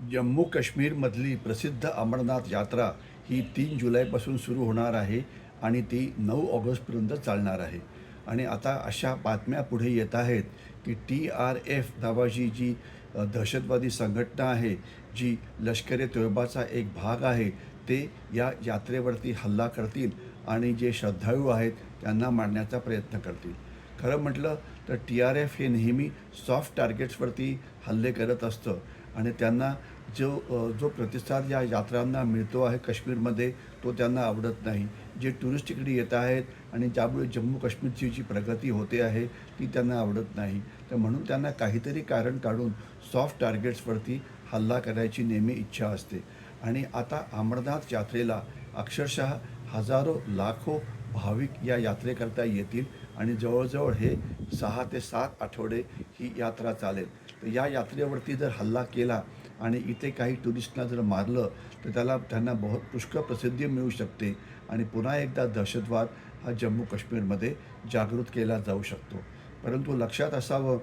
जम्मू काश्मीरमधली प्रसिद्ध अमरनाथ यात्रा ही तीन जुलैपासून सुरू होणार आहे आणि ती नऊ ऑगस्टपर्यंत चालणार आहे. आणि आता अशा बातम्या पुढे येत आहेत की टी आर एफ नावाची जी दहशतवादी संघटना आहे जी लष्कर ए तोयबाचा एक भाग आहे ते या यात्रेवरती हल्ला करतील आणि जे श्रद्धाळू आहेत त्यांना मारण्याचा प्रयत्न करतील. खरं म्हटलं तर टी आर एफ हे नेहमी सॉफ्ट टार्गेट्सवरती हल्ले करत असतं. आणि त्यांना जो जो प्रतिसाद या यात्रांना मिळतो आहे काश्मीरमध्ये तो त्यांना आवडत नाही. जे टुरिस्ट इकडे येत आहेत आणि ज्यामुळे जम्मू काश्मीरची जी प्रगती होते आहे ती त्यांना आवडत नाही. तर म्हणून त्यांना काहीतरी कारण काढून सॉफ्ट टार्गेट्सवरती हल्ला करायची नेहमी इच्छा असते. आणि आता अमरनाथ यात्रेला अक्षरशः हजारो लाखो भाविक या यात्रेकरता येतील आणि जवळजवळ हे सहा ते सात आठवडे ही यात्रा चालेल. तर या यात्रेवरती जर हल्ला केला आणि इथे काही टुरिस्टना जर मारलं तर त्याला त्यांना बहुत पुष्कळ प्रसिद्धी मिळू शकते. आणि पुन्हा एकदा दहशतवाद हा जम्मू काश्मीरमध्ये जागृत केला जाऊ शकतो. परंतु लक्षात असावं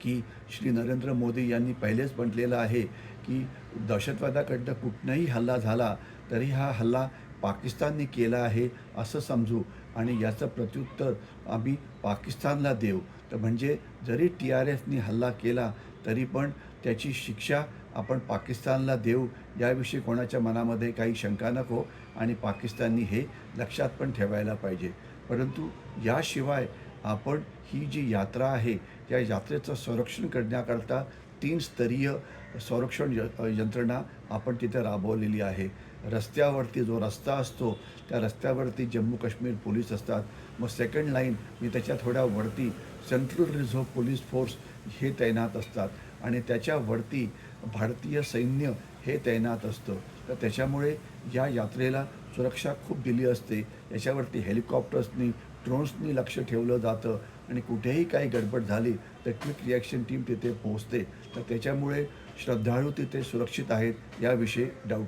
की श्री नरेंद्र मोदी यांनी पहिलेच म्हटलेलं आहे की दहशतवादाकडनं कुठनंही हल्ला झाला तरी हा हल्ला पाकिस्तानने केला आहे असं समजू आणि याचं प्रत्युत्तर आम्ही पाकिस्तानला देऊ. तर म्हणजे जरी टी आर एफनी हल्ला केला तरी पण त्याची शिक्षा आपण पाकिस्तानला देऊ याविषयी कोणाच्या मनामध्ये काही शंका नको आणि पाकिस्ताननी हे लक्षात पण ठेवायला पाहिजे. परंतु याशिवाय आपण ही जी यात्रा आहे या यात्रेचं संरक्षण करण्याकरता तीन स्तरीय संरक्षण य यंत्रणा आपण तिथे राबवलेली आहे. रस्त्यावरती जो रस्ता असतो त्या रस्त्यावरती जम्मू काश्मीर पोलीस असतात. मग सेकंड लाईन मी त्याच्या थोड्या वरती सेंट्रल रिझर्व्ह पोलीस फोर्स हे तैनात असतात. आणि त्याच्यावरती भारतीय सैन्य हे तैनात असतं. तर त्याच्यामुळे या यात्रेला सुरक्षा खूप दिली असते. याच्यावरती हेलिकॉप्टर्सनी ड्रोन्सनी लक्ष ठेवलं जातं आणि कुठेही काही गडबड झाली तर क्विक रिॲक्शन टीम तिथे पोहोचते. तर त्याच्यामुळे श्रद्धाळू तिथे सुरक्षित आहेत याविषयी डाऊट